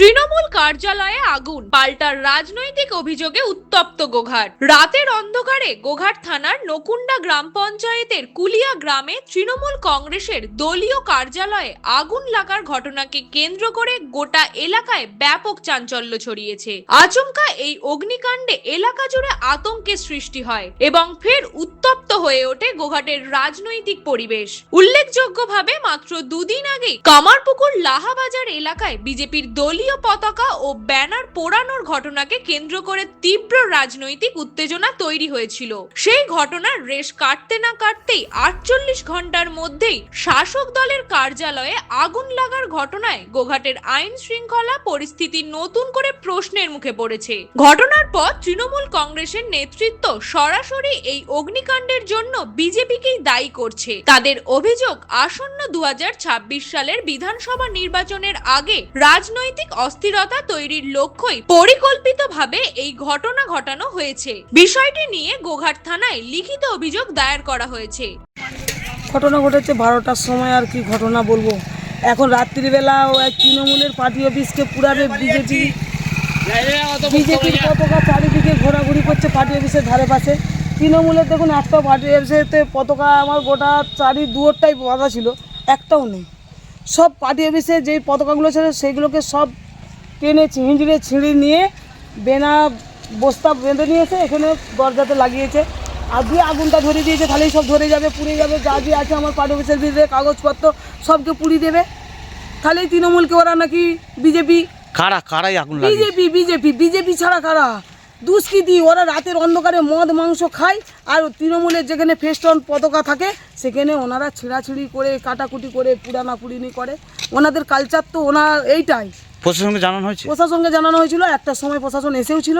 তৃণমূল কার্যালয়ে আগুন, পাল্টার রাজনৈতিক অভিযোগে উত্তপ্ত গোঘাট। রাতের অন্ধকারে গোঘাট থানার নকুন্ডা গ্রাম পঞ্চায়েতের কুলিয়া গ্রামে তৃণমূল কংগ্রেসের দলীয় কার্যালয়ে আগুন লাগার ঘটনাকে কেন্দ্র করে গোটা এলাকায় ব্যাপক চাঞ্চল্য ছড়িয়েছে। আচমকা এই অগ্নিকাণ্ডে এলাকা জুড়ে আতঙ্কের সৃষ্টি হয় এবং ফের উত্তপ্ত হয়ে ওঠে গোঘাটের রাজনৈতিক পরিবেশ। উল্লেখযোগ্যভাবে মাত্র দুদিন আগে কামারপুকুর লাহাবাজার এলাকায় বিজেপির দলীয় পতাকা ও ব্যানার পোড়ানোর ঘটনাকে কেন্দ্র করে তীব্র রাজনৈতিক উত্তেজনা তৈরি হয়েছিল। সেই ঘটনার রেশ কাটতে না কাটতেই আটচল্লিশ ঘণ্টার মধ্যেই শাসক দলের কার্যালয়ে আগুন লাগার ঘটনায় গোঘাটের আইন শৃঙ্খলা পরিস্থিতি নতুন করে প্রশ্নের মুখে পড়েছে। ঘটনার পর তৃণমূল কংগ্রেসের নেতৃত্ব সরাসরি এই অগ্নিকাণ্ডের জন্য বিজেপিকেই দায়ী করছে। তাদের অভিযোগ আসন্ন দু হাজার ছাব্বিশ সালের বিধানসভা নির্বাচনের আগে রাজনৈতিক অস্থিরতা তৈরির লক্ষ্যই পরিকল্পিতভাবে এই ঘটনা ঘটানো হয়েছে। বিষয়টি নিয়ে গোঘাট থানায় লিখিত অভিযোগ দায়ের করা হয়েছে। ঘটনা ঘটেছে বারোটার সময় আর কি ঘটনা বলব। এখন রাত্রিবেলা ওই তৃণমূলের পার্টি অফিসকে পুরাবে বিজেপি। বিজেপির পতাকা চারিদিকে ঘোরাঘুরি করছে পার্টি অফিসের ধারে পাশে। তৃণমূলের দেখুন, একটা পার্টি অফিসেতে পতাকা আমার গোটা চারি দুয়ারটাই বাঁধা ছিল, একটাও নেই। সব পার্টি অফিসে যেই পতাকাগুলো ছিল সেগুলোকে সব টেনে হিঁচড়ে ছিঁড়ে নিয়ে বেনা বস্তা বেঁধে নিয়েছে এখানে দরজাতে লাগিয়েছে। আর দিয়ে আগুনটা ধরে দিয়েছে তাহলেই সব ধরে যাবে পুড়ে যাবে যা যে আছে আমার পার্টি অফিসের ভিতরে কাগজপত্র সবকে পুড়িয়ে দেবে। তাহলেই তৃণমূলকে ওরা নাকি বিজেপি কারা? কারাই আগুন বিজেপি বিজেপি বিজেপি ছাড়া কারা? দুষ্কৃতি ওরা রাতের অন্ধকারে মদ মাংস খায় আর তৃণমূলের যেখানে ফেস্টন পতাকা থাকে সেখানে ওনারা ছিঁড়াছিঁড়ি করে কাটাকুটি করে পুরানা পুরিনি করে। ওনাদের কালচার তো ওনার এইটাই। প্রশাসনকে জানানো হয়েছে? প্রশাসনকে জানানো হয়েছিল একটা সময় প্রশাসন এসেও ছিল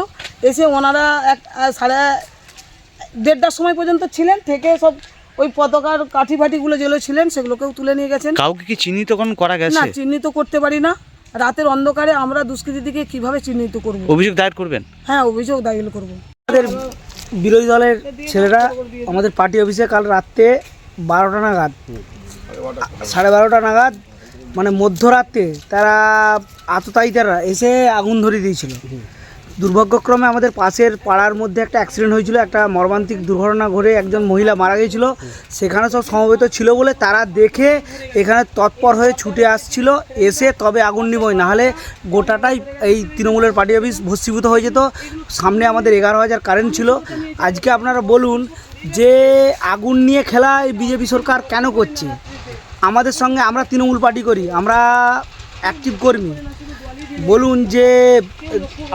এসে ওনারা এক সাড়ে দেড়টার সময় পর্যন্ত ছিলেন থেকে সব ওই পতাকার কাঠি ফাটিগুলো যেগুলো ছিলেন সেগুলোকেও তুলে নিয়ে গেছেন। কাউকে কি চিহ্নিতকরণ করা না গেছে চিহ্নিত করতে পারি না। রাতের অন্ধকারে আমরা দুষ্কৃতীকে কীভাবে চিহ্নিত করব? অভিযোগ দায়ের করবেন? হ্যাঁ অভিযোগ দাখিল করব। আমাদের বিরোধী দলের ছেলেরা আমাদের পার্টি অফিসে কাল রাত্রে বারোটা নাগাদ সাড়ে বারোটা নাগাদ মানে মধ্যরাত্রে তারা আততায়ীতারা এসে আগুন ধরিয়ে দিয়েছিল। দুর্ভাগ্যক্রমে আমাদের পাশের পাড়ার মধ্যে একটা অ্যাক্সিডেন্ট হয়েছিল, একটা মর্মান্তিক দুর্ঘটনা ঘটে একজন মহিলা মারা গিয়েছিল। সেখানে সব সমবেত ছিল বলে তারা দেখে এখানে তৎপর হয়ে ছুটে আসছিল, এসে তবে আগুন নিবই, নাহলে গোটাটাই এই তৃণমূলের পার্টি অফিস ভস্মীভূত হয়ে যেত। সামনে আমাদের এগারো হাজার কারেন্ট ছিল। আজকে আপনারা বলুন যে আগুন নিয়ে খেলা এই বিজেপি সরকার কেন করছে? আমাদের সঙ্গে আমরা তৃণমূল পার্টি করি, আমরা অ্যাক্টিভ কর্মী। বলুন যে,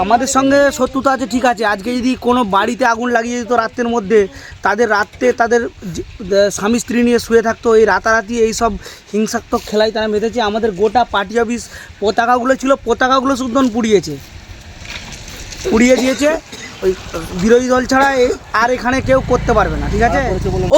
আমাদের সঙ্গে শত্রুতা আছে, ঠিক আছে। আজকে যদি কোনো বাড়িতে আগুন লাগিয়ে দিত রাত্রের মধ্যে, তাদের রাত্রে তাদের স্বামী স্ত্রী নিয়ে শুয়ে থাকতো, এই রাতারাতি এই সব হিংসাত্মক খেলায় তারা মেতেছে আমাদের গোটা পার্টি অফিস, পতাকাগুলো ছিল, পতাকাগুলো শুদ্ধ পুড়িয়েছে। পুড়িয়ে দিয়েছে। ওই বিরোধী দল ছাড়া আর এখানে কেউ করতে পারবে না ঠিক আছে?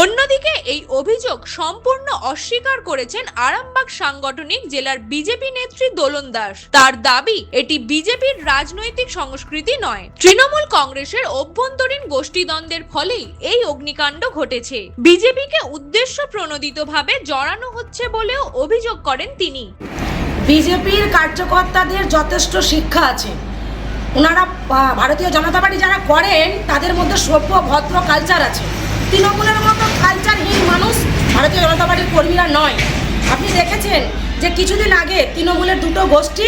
অন্যদিকে এই অভিযোগ সম্পূর্ণ অস্বীকার করেছেন আরামবাগ সাংগঠনিক জেলার বিজেপি নেত্রী দোলন দাস। তার দাবি এটি বিজেপির রাজনৈতিক সংস্কৃতি নয়। তৃণমূল কংগ্রেসের অভ্যন্তরীণ গোষ্ঠীদ্বন্দ্বের ফলেই এই অগ্নিকাণ্ড ঘটেছে। বিজেপিকে উদ্দেশ্য প্রণোদিতভাবে জড়ানো হচ্ছে বলেও অভিযোগ করেন তিনি। বিজেপির কার্যকর্তাদের যথেষ্ট শিক্ষা আছে। ওনারা ভারতীয় জনতা পার্টি যারা করেন, তাদের মধ্যে সভ্য, ভদ্র কালচার আছে। তৃণমূলের মতো কালচারহীন মানুষ ভারতীয় জনতা পার্টির কর্মীরা নয়। আপনি দেখেছেন যে কিছুদিন আগে তৃণমূলের দুটো গোষ্ঠী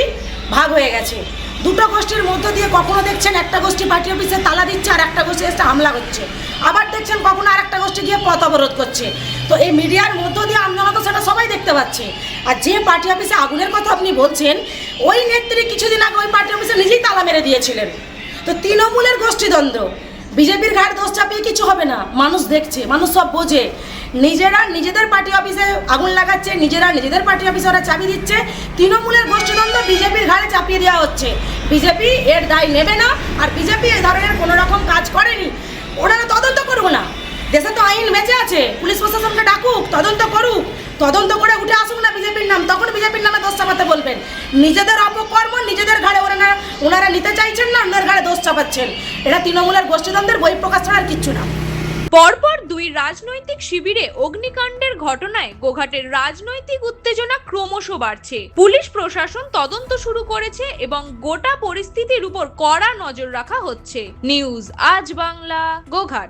ভাগ হয়ে গেছে। দুটো গোষ্ঠীর মধ্য দিয়ে কখনো দেখছেন একটা গোষ্ঠী পার্টি অফিসে তালা দিচ্ছে আর একটা গোষ্ঠী এসে হামলা করছে। আবার দেখছেন কখনো আর একটা গোষ্ঠী গিয়ে পথ অবরোধ করছে। তো এই মিডিয়ার মধ্য দিয়ে আমরা তো সেটা সবাই দেখতে পাচ্ছি। আর যে পার্টি অফিসে আগুনের কথা আপনি বলছেন ওই নেত্রী কিছুদিন আগে ওই পার্টি অফিসে নিজেই তালা মেরে দিয়েছিলেন। তো তৃণমূলের গোষ্ঠীদ্বন্দ্ব, বিজেপির ঘাট দোষ চাপিয়ে কিছু হবে না। মানুষ দেখছে, মানুষ সব বোঝে। নিজেরা নিজেদের পার্টি অফিসে আগুন লাগাচ্ছে, নিজেরা নিজেদের পার্টি অফিসে ওরা চাবি দিচ্ছে। তৃণমূলের গোষ্ঠীদ্বন্দ্ব বিজেপির ঘাড়ে চাপিয়ে দেওয়া হচ্ছে। বিজেপি এর দায় নেবে না আর বিজেপি এই ধরনের কোনো রকম কাজ করেনি। ওনারা তদন্ত করুক না। দেশে তো আইন বেঁচে আছে, পুলিশ প্রশাসনকে ডাকুক, তদন্ত করুক। তদন্ত করে উঠে আসুক না বিজেপির নাম, তখন বিজেপির নামে দোষ চাপাতে বলবেন। নিজেদের অপকর্ম নিজেদের ঘাড়ে ওরা ওনারা নিতে চাইছেন না ওনার ঘাড়ে দোষ চাপাচ্ছেন। এটা তৃণমূলের গোষ্ঠীদ্বন্দ্বের বই প্রকাশ ছাড়া কিচ্ছু না। পরপর দুই রাজনৈতিক শিবিরে অগ্নিকাণ্ডের ঘটনায় গোঘাটের রাজনৈতিক উত্তেজনা ক্রমশ বাড়ছে। পুলিশ প্রশাসন তদন্ত শুরু করেছে এবং গোটা পরিস্থিতির উপর কড়া নজর রাখা হচ্ছে। নিউজ আজ বাংলা, গোঘাট।